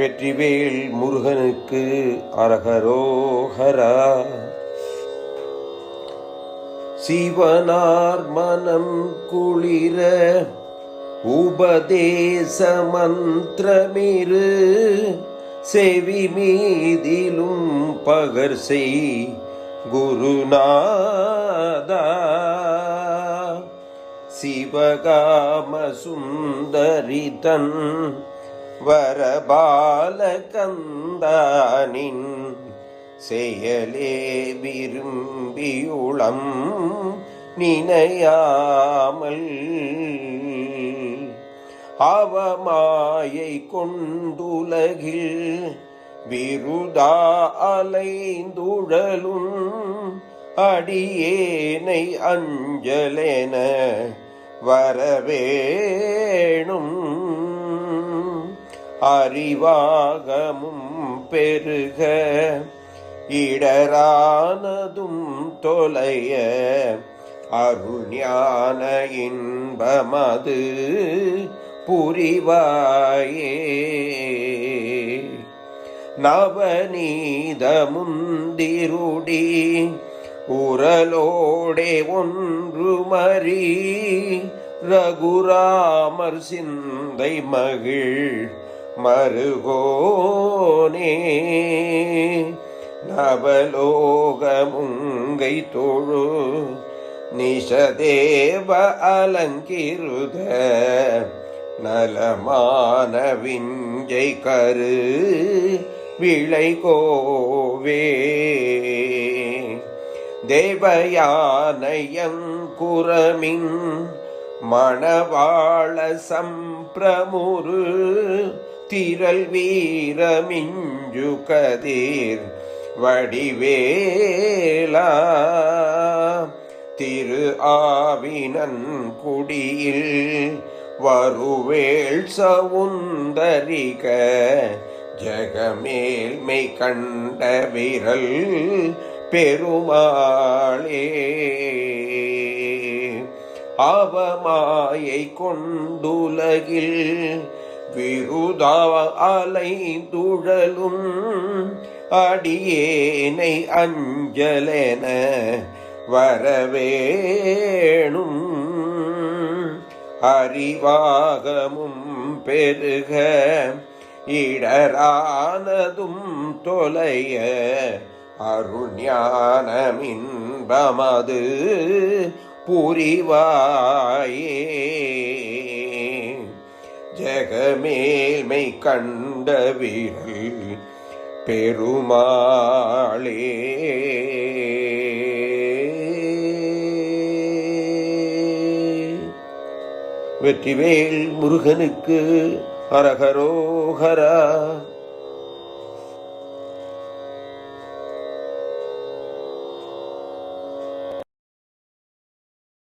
வெற்றிவேல் முருகனுக்கு அரகரோகரா. சிவனார் மனம் குளிர உபதேச மந்திரமிரு. செவி மீதிலும் பகர் செய் குருநாதா. சிவகாம சுந்தரிதன் வரபாலகந்தானின் செயலே விரும்பியுளம் நினையாமல் அவமாயை கொண்டுலகில் விருதா அலைந்துழலும் அடியேனை அஞ்சலென வரவேணும் அறிவாகமும் பெருக இடரானதும் தொலைய அருஞான இன்பமது புரிவாயே. நவநீத முந்திருடி உரலோடே ஒன்று மறி ரகுராமர் சிந்தை மகிழ் மருகோனே நவலோகமுங்கை தொழு நிஷதேவ அலங்கிருத நலமான விஞ்சை கரு விளை கோவே. தேவயானையங்குரமின் மணவாள சம்பிரமுரு திரள் வீரமிஞ்சு கதிர் வடிவேலா. திரு ஆவினன் குடியில் வருவேள் சவுந்தரிக. ஜகமேல்மை கண்ட விரல் பெருமாளே. அவமாயை கொண்டுலகில் விருதா அலைந்துழலும் அடியேனை அஞ்சலென வரவேணும். அறிவாகமும் பெருக இடரானதும் தொலைய அருஞானமின்பமது புரிவாயே. ஜெகமேல்மை கண்ட வீரல் பெருமாளே. வெற்றிவேல் முருகனுக்கு ஹரஹரோஹரா